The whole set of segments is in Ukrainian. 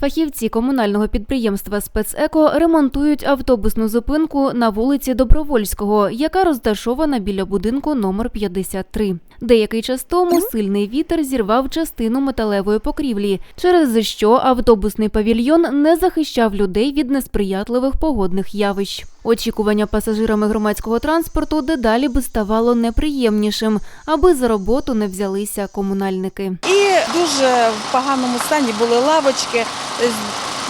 Фахівці комунального підприємства Спецеко ремонтують автобусну зупинку на вулиці Добровольського, яка розташована біля будинку номер 53. Деякий час тому сильний вітер зірвав частину металевої покрівлі, через що автобусний павільйон не захищав людей від несприятливих погодних явищ. Очікування пасажирами громадського транспорту дедалі би ставало неприємнішим, аби за роботу не взялися комунальники. І дуже в поганому стані були лавочки,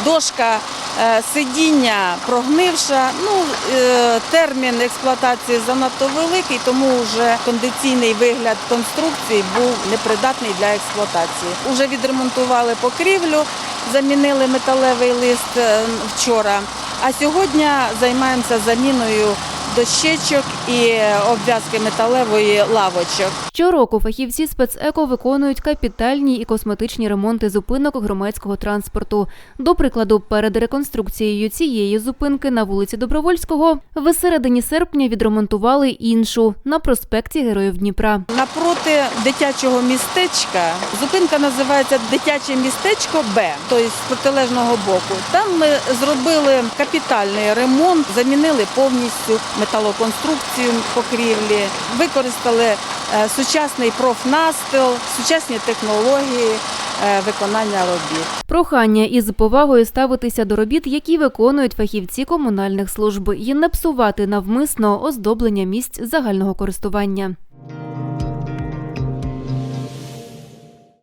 дошка е, сидіння прогнивша. Ну, е, термін експлуатації занадто великий, тому вже кондиційний вигляд конструкції був непридатний для експлуатації. Уже відремонтували покрівлю, замінили металевий лист е, вчора. А сьогодні займаємося заміною дощечок і обв'язки металевої лавочок. Щороку фахівці спецеко виконують капітальні і косметичні ремонти зупинок громадського транспорту. До прикладу, перед реконструкцією цієї зупинки на вулиці Добровольського в середині серпня відремонтували іншу на проспекті Героїв Дніпра. Напроти дитячого містечка зупинка називається Дитяче містечко Б, тобто з протилежного боку. Там ми зробили капітальний ремонт, замінили повністю металоконструкцію покрівлі, використали е, сучасний профнастил, сучасні технології е, виконання робіт. Прохання із повагою ставитися до робіт, які виконують фахівці комунальних служб, і не псувати навмисно оздоблення місць загального користування.